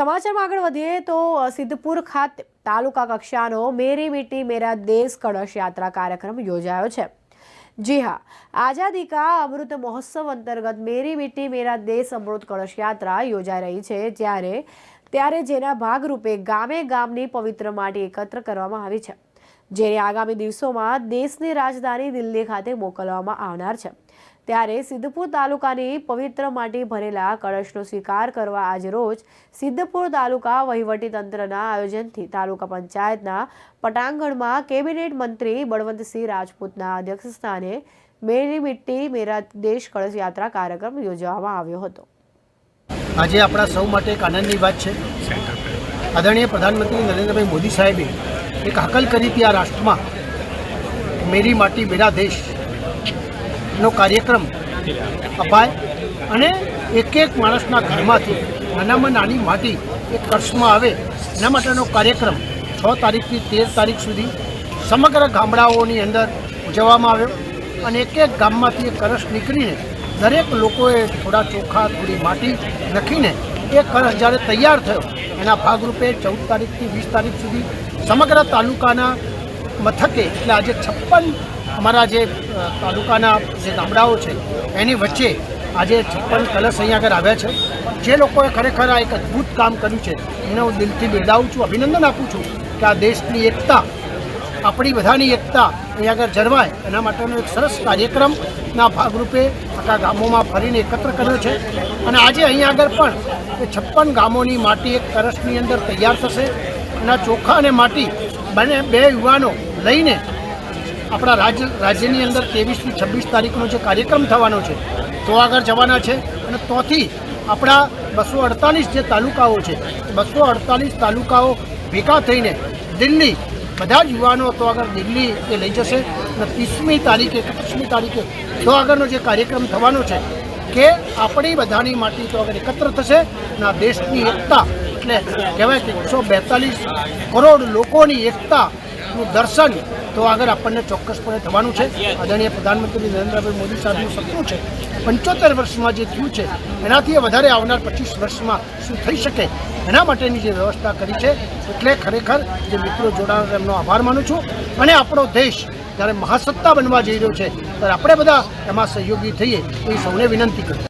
સમાચારમાં આગળ વધીએ તો સિદ્ધપુર ખાતે તાલુકા કક્ષાનો મેરી મીટી મેરા દેશ કળશ યાત્રા કાર્યક્રમ યોજાયો છે. જી હા, આઝાદી કા અમૃત મહોત્સવ અંતર્ગત મેરી મીટી મેરા દેશ અમૃત કળશ યાત્રા યોજાઈ રહી છે. જ્યારે, ત્યારે જેના ભાગરૂપે ગામે ગામની પવિત્ર માટી એકત્ર કરવામાં આવી છે. જેને આગામી દિવસોમાં દેશની રાજધાની દિલ્હી ખાતે મોકલવામાં આવનાર છે. ત્યારે સિદ્ધપુર તાલુકાની પવિત્ર માટી ભરેલા કળશનો સ્વીકાર કરવા આજરોજ સિદ્ધપુર તાલુકા વહીવટી તંત્રના આયોજનથી તાલુકા પંચાયતના પટાંગણમાં કેબિનેટ મંત્રી બળવંતસિંહ રાજપૂતના અધ્યક્ષ સ્થાને મેરી મિટ્ટી મેરા દેશ કળશ યાત્રા કાર્યક્રમ યોજવામાં આવ્યો હતો. આજે આપણા સૌ માટે એક આનંદની વાત છે. આદરણીય પ્રધાનમંત્રી નરેન્દ્રભાઈ મોદી સાહેબે એક હાકલ કરી હતી આ રાષ્ટ્રમાં. મેરી માટી મેરા દેશ નો કાર્યક્રમ અપાય અને એક એક માણસના ઘરમાંથી નાનામાં નાની માટી એક કળશમાં આવે એના માટેનો કાર્યક્રમ છ તારીખથી તેર તારીખ સુધી સમગ્ર ગામડાઓની અંદર ઉજવવામાં આવ્યો અને એક એક ગામમાંથી એક કરશ નીકળીને દરેક લોકોએ થોડા ચોખા, થોડી માટી લખીને એ કરશ જ્યારે તૈયાર થયો, એના ભાગરૂપે ચૌદ તારીખથી વીસ તારીખ સુધી સમગ્ર તાલુકાના મથકે, એટલે આજે છપ્પન અમારા જે તાલુકાના જે ગામડાઓ છે, એની વચ્ચે આજે છપ્પન કલશ અહીંયા આગળ આવ્યા છે. જે લોકોએ ખરેખર આ એક અદ્ભુત કામ કર્યું છે, એને હું દિલથી બિરદાવું છું, અભિનંદન આપું છું કે આ દેશની એકતા, આપણી બધાની એકતા અહીંયા આગળ જળવાય. એના માટેનો એક સરસ કાર્યક્રમના ભાગરૂપે આખા ગામોમાં ફરીને એકત્ર કર્યો છે. અને આજે અહીંયા આગળ પણ એ છપ્પન ગામોની માટી એક કળશની અંદર તૈયાર થશે. આ ચોખા અને માટી બંને બે યુવાનો લઈને આપણા રાજ્ય રાજ્યની અંદર ત્રેવીસથી છવ્વીસ તારીખનો જે કાર્યક્રમ થવાનો છે, તો આગળ જવાના છે. અને તોથી આપણા બસો અડતાલીસ જે તાલુકાઓ છે, બસો અડતાલીસ તાલુકાઓ ભેગા થઈને દિલ્હી, બધા જ યુવાનો તો આગળ દિલ્હી એ લઈ જશે. અને ત્રીસમી તારીખે, એકત્રીસમી તારીખે તો આગળનો જે કાર્યક્રમ થવાનો છે, કે આપણી બધાની માટી તો આગળ એકત્ર થશે અને આ દેશની એકતા એટલે કહેવાય કે એકસો બેતાલીસ કરોડ લોકોની એકતાનું દર્શન તો આગળ આપણને ચોક્કસપણે થવાનું છે. આદરણીય પ્રધાનમંત્રી નરેન્દ્રભાઈ મોદી સાહેબનું સપનું છે પંચોતેર વર્ષમાં જે થયું છે, એનાથી વધારે આવનાર પચીસ વર્ષમાં શું થઈ શકે એના માટેની જે વ્યવસ્થા કરી છે, એટલે ખરેખર જે મિત્રો જોડાણ એમનો આભાર માનું છું. અને આપણો દેશ જ્યારે મહાસત્તા બનવા જઈ રહ્યો છે, ત્યારે આપણે બધા એમાં સહયોગી થઈએ એ સૌને વિનંતી કરું